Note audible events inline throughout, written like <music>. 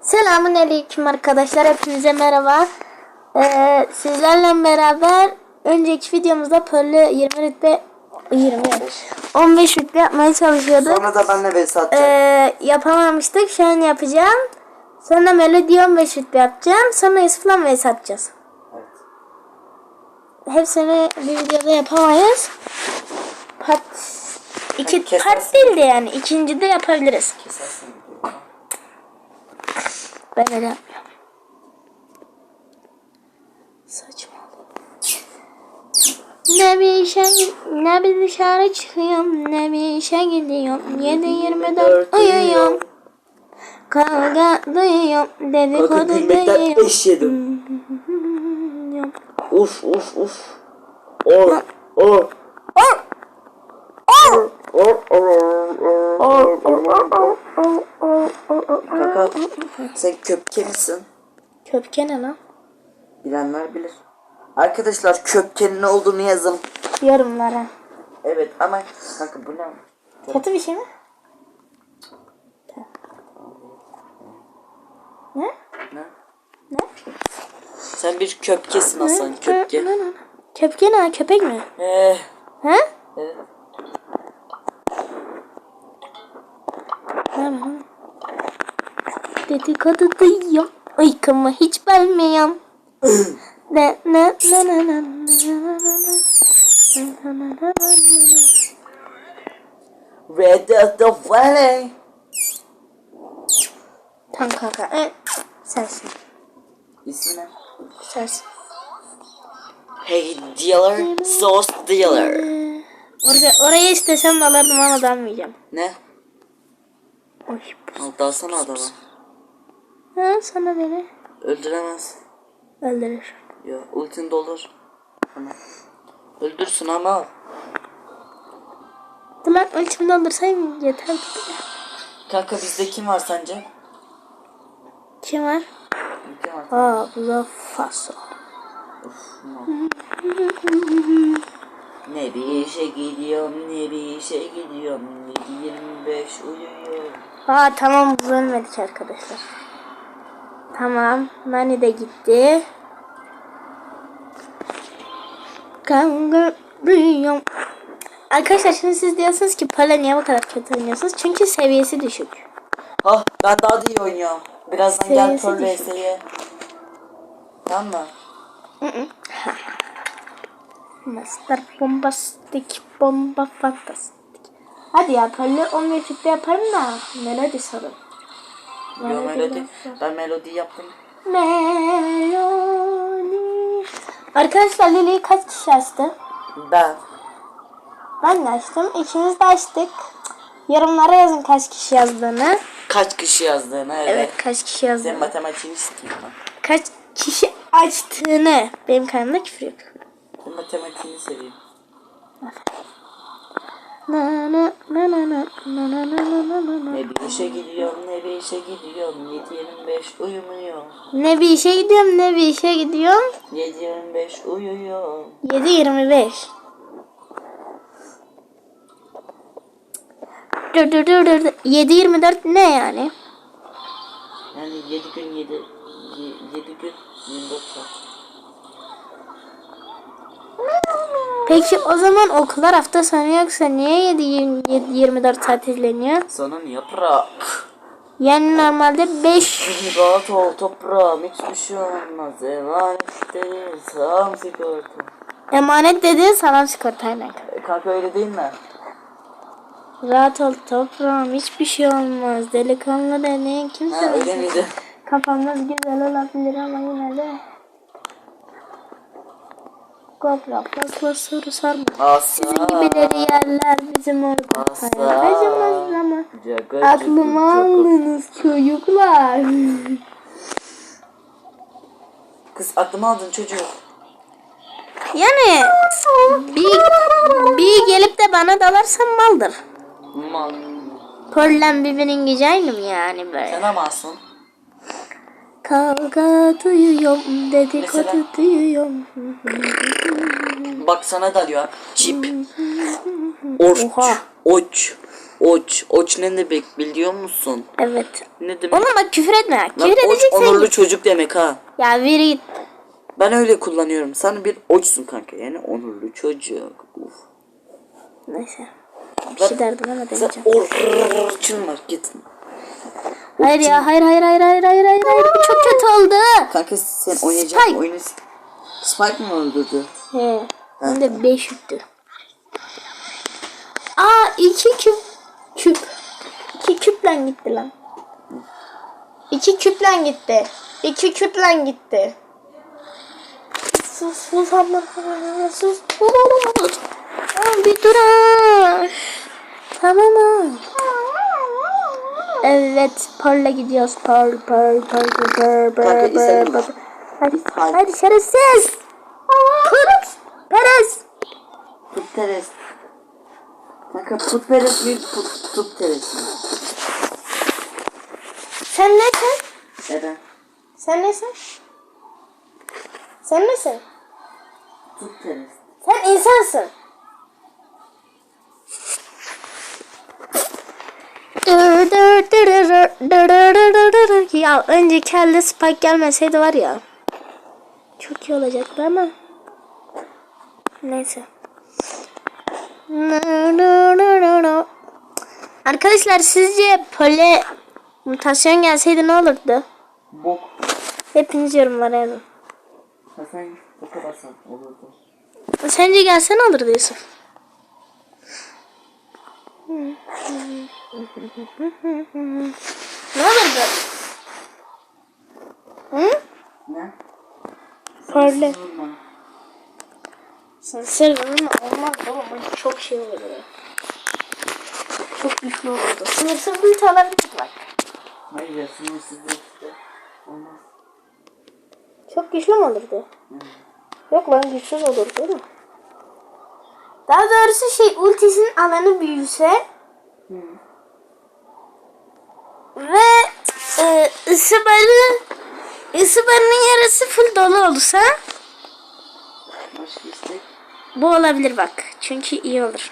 Selamun aleyküm arkadaşlar. Hepinize merhaba. Ee, sizlerle beraber önceki videomuzda Pearl'ü 20 rütbe 20 15 rütbe yapmaya çalışıyorduk. Sonra da benle vs atacak. Ee, yapamamıştık. Şu an yapacağım. Sonra Melody 15 rütbe yapacağım. Sonra Yusuf'la vs atacağız. Evet. Hepsini bir videoda yapamayız. Part iki kesersin. part değil de yani ikinci de yapabiliriz. Kesersin. Ben öyle yapmıyorum. Saçma. Ne bir işe ne bir dışarı çıkıyorum ne bir işe gidiyorum 7-24 uyuyorum Kavga duyuyorum dedikodu duyuyorum eş yedim. <laughs> Uf uf uf. Or or. Or! Or or or or. Kaka sen köpke misin? Köpke ne lan? Bilenler bilir. Arkadaşlar köpkenin ne olduğunu yazın. Yorumlara. Evet ama kanka bu ne? Kötü bir şey mi? Ne? Ne? Ne? Sen bir köpkesin Hasan köpke. Köpke ne? Köpek mi? Eh, He? evet. Ne var? Dedikodu duyuyorum. Uykumu hiç bölmüyorum. ne ne ne ne ne ne Red of the Valley. Tamam kanka. Evet. Sensin. İsmi ne? Sensin. Hey dealer, sauce dealer. Ee, Orada, oraya istesem de alırdım ama dalmayacağım. Ne? Oy. Al dalsana adama. Ha, sana beni Öldüremez. öldürür. Ya ultin dolur. Ama. Öldürsün ama. Lan ultimi doldursaydım yeter. Kanka bizde kim var sence? Kim var? Kim var? Aa, bu da faso. <laughs> Ne bir işe gidiyorum, ne bir işe gidiyorum. 7-25 uyuyor. Aa tamam bu ölmedik arkadaşlar. Tamam. Nani de gitti. Kavga duyuyorum. Arkadaşlar şimdi siz diyorsunuz ki Pala niye bu kadar kötü oynuyorsunuz? Çünkü seviyesi düşük. Ah ben daha da iyi oynuyorum. Birazdan gel Seviyesi Pearl düşük. VS'ye. Tamam mı? Master bombastik bomba fantastik. Hadi ya Pala 15 rütbe yaparım da melodi sorun. Yo melodi. Ben melodi yaptım. Melodi. Arkadaşlar Lili'yi kaç kişi açtı? Ben. Ben de açtım. İkimiz de açtık. Yorumlara yazın kaç kişi yazdığını. Kaç kişi yazdığını evet. Evet kaç kişi yazdığını. matematiğini sikeyim ben. Kaç kişi açtığını. Benim kanalımda küfür yok. Senin matematiğini seveyim. Ne bir işe gidiyorum, ne bir işe gidiyorum. 7-25 uyumuyor. Ne bir işe gidiyorum ne bir işe gidiyorum. 7-25 uyuyor. 7.25. Dur dur dur dur. 7.24 ne yani? Yani 7 gün 7 7 gün 24 saat. Peki o zaman okullar hafta sonu yoksa niye 7, 24 saat izleniyor? Sana niye bırak? Yani normalde 5 Beni rahat ol toprağım hiçbir şey olmaz. Emanet değil sağım sigorta. emanet dediğin salam sigortayla. E, Kanka öyle değil mi? Rahat ol toprağım hiçbir şey olmaz. Delikanlı deneyin kimse Ha öyle miydi? Kafamız güzel olabilir ama yine de. Kopra fazla soru sorma. Asa. Sizin gibileri yerler bizim orada. Asla. Hayır acımaz ama. Caga. aldınız çocuklar. Kız aklımı aldın çocuk. Yani bir, bir gelip de bana dalarsan maldır. Mal. Pöllen birbirinin mi yani böyle? Sen amasın. Kavga duyuyorum dedikodu Mesela? duyuyorum. Bak sana dalıyor. Çip. Orç. Oha. Oç. Oç. Oç ne demek biliyor musun? Evet. Ne demek? Oğlum bak küfür etme. Lan Küfür oç edeceksen onurlu çocuk demek ha. Ya vir git. Ben öyle kullanıyorum. Sen bir oçsun kanka. Yani onurlu çocuk. Uf. Neyse. Bir şey derdim ama Sen demeyeceğim. orçun var git. Hayır ya hayır hayır hayır hayır hayır hayır hayır. Bu çok kötü oldu. Kanka sen oynayacağın Spike. oyunu Spike mı öldürdü? He. Hem de 5 yüktü. Aa 2 küp. Küp. 2 küple gitti lan. 2 küple gitti. 2 küple gitti. Sus sus abla. Sus. Aa, Bir dur. Tamam ha. Evet, Pearl'e gidiyoruz. Pearl, Pearl, Pearl, Kanka, Pearl, istedim. Pearl. Hadi, Hadi. şerefsiz. Put, Perez. Put teres. Kanka put teres mi? Put, tut teres mi? Sen nesin? Neden? Sen nesin? Sen nesin? Tut teres. Sen insansın. Ya önce kelle Spike gelmeseydi var ya. Çok iyi olacaktı ama. Neyse. Arkadaşlar sizce pole mutasyon gelseydi ne olurdu? Bok. Hepiniz yorumlara yazın. Hasan boka basan olurdu. Sence gelse ne olurdu Yusuf? ne olurdu? Hı? Ne? Parle. Sen ama olmaz oğlum. Bu Çok şey olurdu. Çok güçlü olurdu. Sınırsız bir alabilirdik bak. Hayır ya sınırsızlık işte. Olmaz. Çok güçlü mü olurdu? Yok lan güçsüz olur değil mi? Daha doğrusu şey ultisinin alanı büyüse ve e, ısı barı ısı barının yarısı full dolu olursa. Bu olabilir bak. Çünkü iyi olur.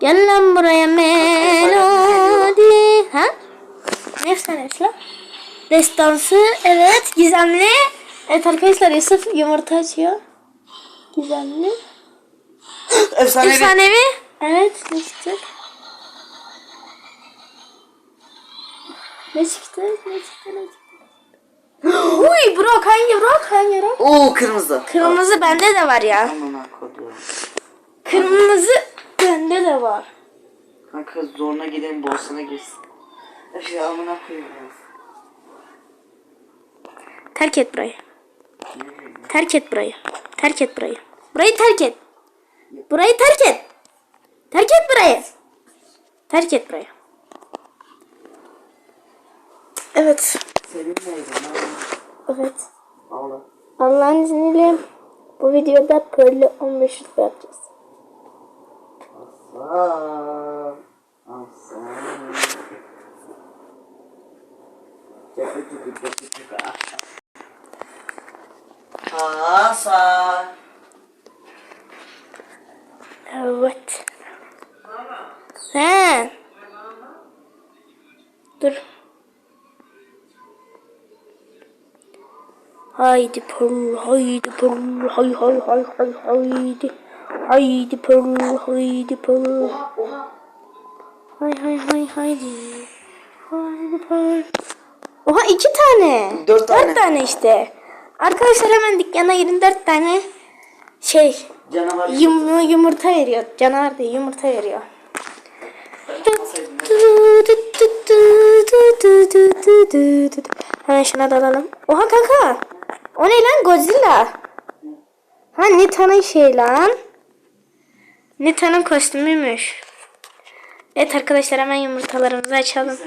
Gel lan buraya melodi. Ha? Ne efsanesi? Destansı evet gizemli. Evet arkadaşlar Yusuf yumurta açıyor. Gizemli. Efsanevi. Efsanevi. Evet ne çıktı? Ne çıktı? Ne çıktı? Ne çıktı? Uy Brock hangi Brock hangi Brock? Oo kırmızı. Kırmızı bende de var ya. Amına koyduğum. Kırmızı bende de var. Kanka zoruna gidelim borsana girsin. Ya amına koyayım ya. Terk et burayı. Terk et burayı. Terk et burayı. Burayı terk et. Burayı terk et. Terk et burayı. Terk et burayı. Evet. Evet. Allah'ın izniyle bu videoda Pearl'ü 15 rütbe yapacağız. Aslan. Aslan. Hasan. Evet. He. Dur. Haydi Pearl, haydi Pearl, hay hay hay hay haydi. Haydi Pearl, haydi Pearl. Hay hay hay haydi. Haydi Pearl. Oha iki tane. Dört tane. Dört tane işte. Arkadaşlar hemen dükkana girin dört tane şey Canavar. Yum, yumurta veriyor. Canavar değil yumurta veriyor. Hemen şuna dalalım. Oha kanka. O ne lan Godzilla? Ha Nita'nın şey lan. Nita'nın kostümüymüş. Evet arkadaşlar hemen yumurtalarımızı açalım.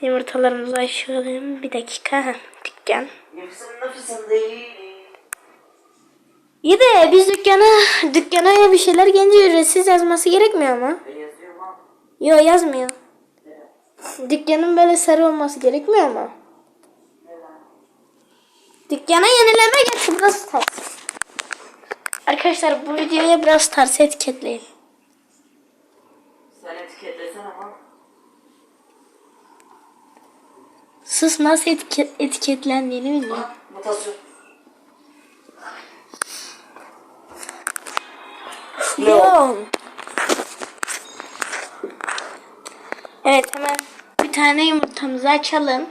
Yumurtalarımızı açalım. Bir dakika. Dükkan. İyi de biz dükkana dükkana bir şeyler gelince ücretsiz yazması gerekmiyor mu? E? Yok yazmıyor. Dükkanın böyle sarı olması gerekmiyor mu? Dükkana yenileme getir biraz. Arkadaşlar bu videoya biraz Stars etiketleyin. Sen etiketlesen ama. Sus nasıl etiket, etiketlendiğini bilmiyorum. Mutasyon. Leon. Evet hemen bir tane yumurtamızı açalım.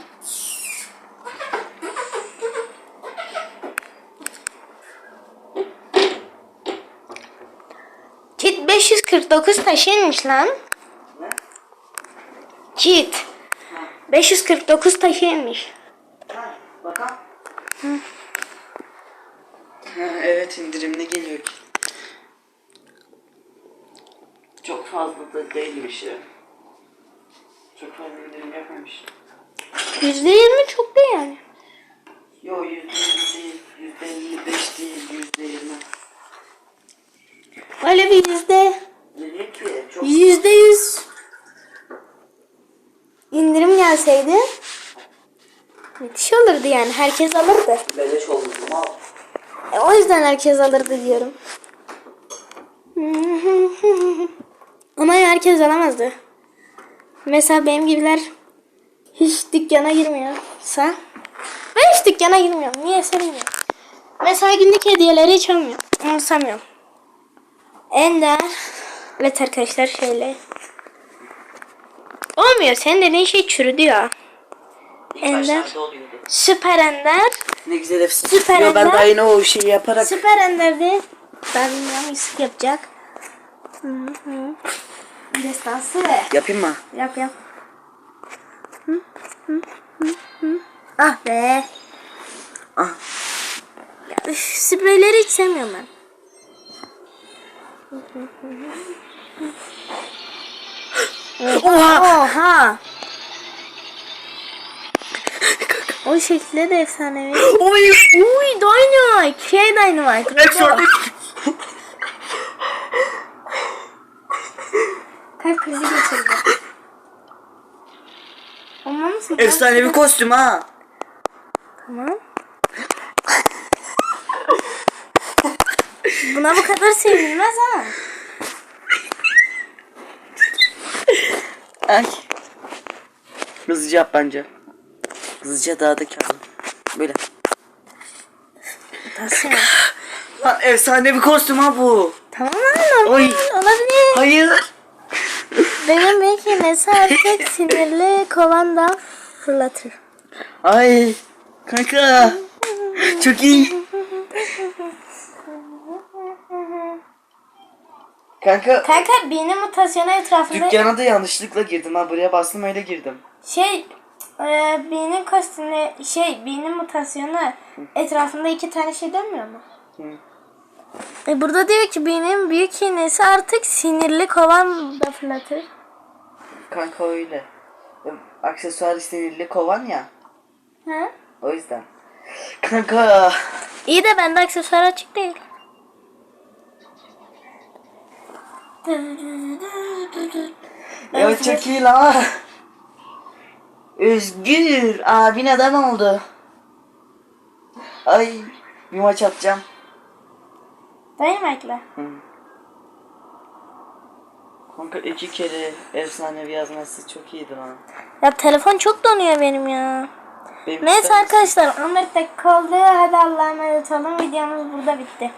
Kit 549 taşıymış lan. Kit 549 taşıymış. Ha, bakalım. Ha, evet indirimli geliyor ki. Çok fazla da değilmiş ya. Çok fazla indirim yapmamış. %20 çok değil yani. Yo yüzde elli değil, yüzde elli beş değil, yüzde yirmi. Öyle bir yüzde Dedi ki çok yüzde yüz indirim gelseydi müthiş olurdu yani. Herkes alırdı. beleş oldu mal. E, o yüzden herkes alırdı diyorum. <laughs> Ama herkes alamazdı. Mesela benim gibiler hiç dükkana girmiyorsa ben hiç dükkana girmiyorum. Niye bilmiyorum. Mesela günlük hediyeleri hiç almıyorum. Umursamıyorum. Ender. Evet arkadaşlar şöyle. Olmuyor. Senin dediğin şey çürüdü ya. İlk Ender. başlarda. Süper Ender. Ne güzel hepsi. Süper Yo, ben Ender. daha yine o şeyi yaparak Süper Ender'de ben bilmiyorum istek yapacak. Hı hı. Destansı ve yapayım mı? yap yap. Hı, hı, hı, hı. Ah be. Ah. Ya, üf, spreyleri hiç sevmiyorum ben. Oha. Oha. O şekilde de efsanevi. <gasps> Oy. Uy Dynamite. Şey Dynamite. Exordik. Kalp krizi geçirdi. Tamam mısın? Efsane bir kostüm ha. Tamam. Buna bu kadar sevinilmez ha. Ay. Hızlıca yap bence. Hızlıca daha da kârlı. Böyle. Nasıl? <laughs> Lan efsane bir kostüm ha bu. tamam normal Oy. olabilir. Hayır. Benim belki nesi artık sinirli kovanda fırlatır. Ay. Kanka. Çok iyi. Kanka Kanka benim mutasyonu etrafında dükkana da yanlışlıkla girdim ha buraya bastım öyle girdim. şey e, beynin kostümü şey beynin mutasyonu etrafında iki tane şey dönmüyor mu? Hı. E burada diyor ki benim büyük iğnesi artık sinirli kovan da fırlatır. Kanka öyle. Aksesuar sinirli kovan ya. Ha? O yüzden. Kanka. İyi de bende aksesuar açık değil. Ya çok iyi lan. Özgür abin adam oldu. Ay bir maç atacağım. Dynamite'la. Hı. Kanka iki kere efsanevi yazması çok iyiydi lan. Ya telefon çok donuyor benim ya. Benim Neyse arkadaşlar 11 dakika oldu. Hadi Allah'a emanet olun. Videomuz burada bitti.